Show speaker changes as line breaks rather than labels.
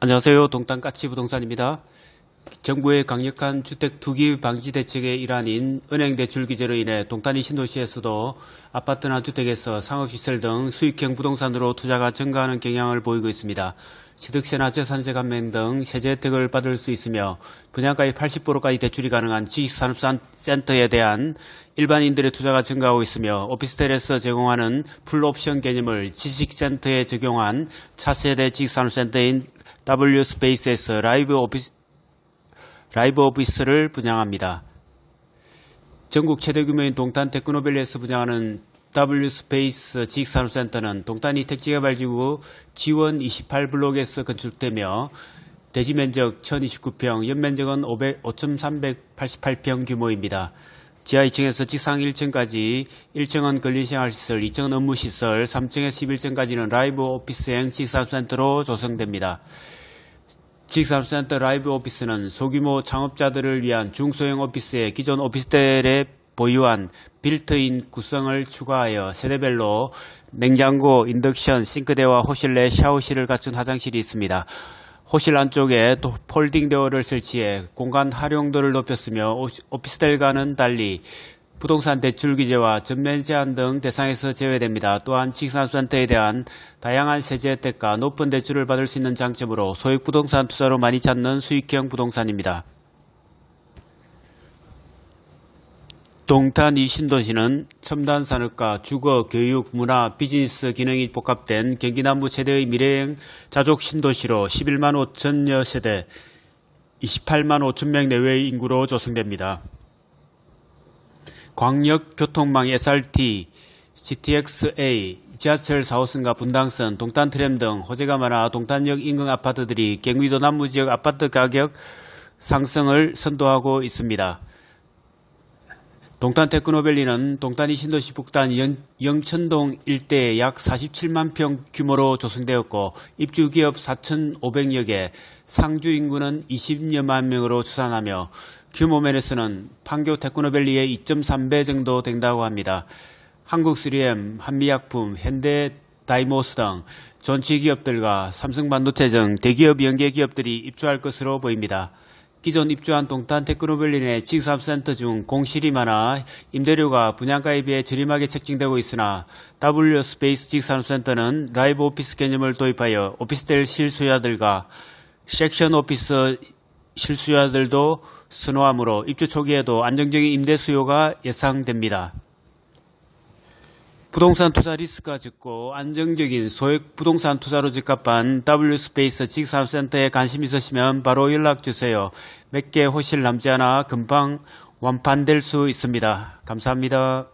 안녕하세요. 동탄 까치 부동산입니다. 정부의 강력한 주택 투기 방지 대책의 일환인 은행 대출 규제로 인해 동탄이 신도시에서도 아파트나 주택에서 상업시설 등 수익형 부동산으로 투자가 증가하는 경향을 보이고 있습니다. 취득세나 재산세 감면 등 세제 혜택을 받을 수 있으며 분양가의 80%까지 대출이 가능한 지식산업센터에 대한 일반인들의 투자가 증가하고 있으며 오피스텔에서 제공하는 풀옵션 개념을 지식센터에 적용한 차세대 지식산업센터인 W 스페이스에서 라이브 오피스 라이브 오피스를 분양합니다. 전국 최대 규모인 동탄 테크노밸리에서 분양하는 W 스페이스 지식산업센터는 동탄이 택지개발지구 지원 28블록에서 건축되며 대지 면적 1029평, 연면적은 5,388평 규모입니다. 지하 2층에서 지상 1층까지 1층은 근린생활시설, 2층은 업무시설, 3층에서 11층까지는 라이브 오피스형 지식산업센터로 조성됩니다. 지식산업센터 라이브 오피스는 소규모 창업자들을 위한 중소형 오피스에 기존 오피스텔에 보유한 빌트인 구성을 추가하여 세대별로 냉장고, 인덕션, 싱크대와 호실 내 샤워실을 갖춘 화장실이 있습니다. 호실 안쪽에 또 폴딩 도어를 설치해 공간 활용도를 높였으며 오피스텔과는 달리 부동산 대출 규제와 전면 제한 등 대상에서 제외됩니다. 또한 지식산업센터에 대한 다양한 세제 혜택과 높은 대출을 받을 수 있는 장점으로 소액 부동산 투자로 많이 찾는 수익형 부동산입니다. 동탄 이 신도시는 첨단 산업과 주거, 교육, 문화, 비즈니스 기능이 복합된 경기 남부 최대의 미래형 자족 신도시로 11만 5천여 세대, 28만 5천 명 내외의 인구로 조성됩니다. 광역교통망 SRT, GTX-A, 지하철 4호선과 분당선, 동탄 트램 등 호재가 많아 동탄역 인근 아파트들이 경기도 남부지역 아파트 가격 상승을 선도하고 있습니다. 동탄 테크노밸리는 동탄이 신도시 북단 영 천동 일대에 약 47만 평 규모로 조성되었고 입주 기업 4,500여 개, 상주 인구는 20여만 명으로 추산하며 규모 면에서는 판교 테크노밸리의 2.3배 정도 된다고 합니다. 한국 3M, 한미약품, 현대 다이모스 등 전치 기업들과 삼성반도체 등 대기업 연계 기업들이 입주할 것으로 보입니다. 기존 입주한 동탄 테크노밸리 내 지식산업센터 중 공실이 많아 임대료가 분양가에 비해 저렴하게 책정되고 있으나 W 스페이스 지식산업센터는 라이브 오피스 개념을 도입하여 오피스텔 실수요자들과 섹션 오피스 실수요자들도 선호하므로 입주 초기에도 안정적인 임대 수요가 예상됩니다. 부동산 투자 리스크가 적고 안정적인 소액 부동산 투자로 적합한 W스페이스 직산업센터에 관심 있으시면 바로 연락 주세요. 몇 개 호실 남지 않아 금방 완판될 수 있습니다. 감사합니다.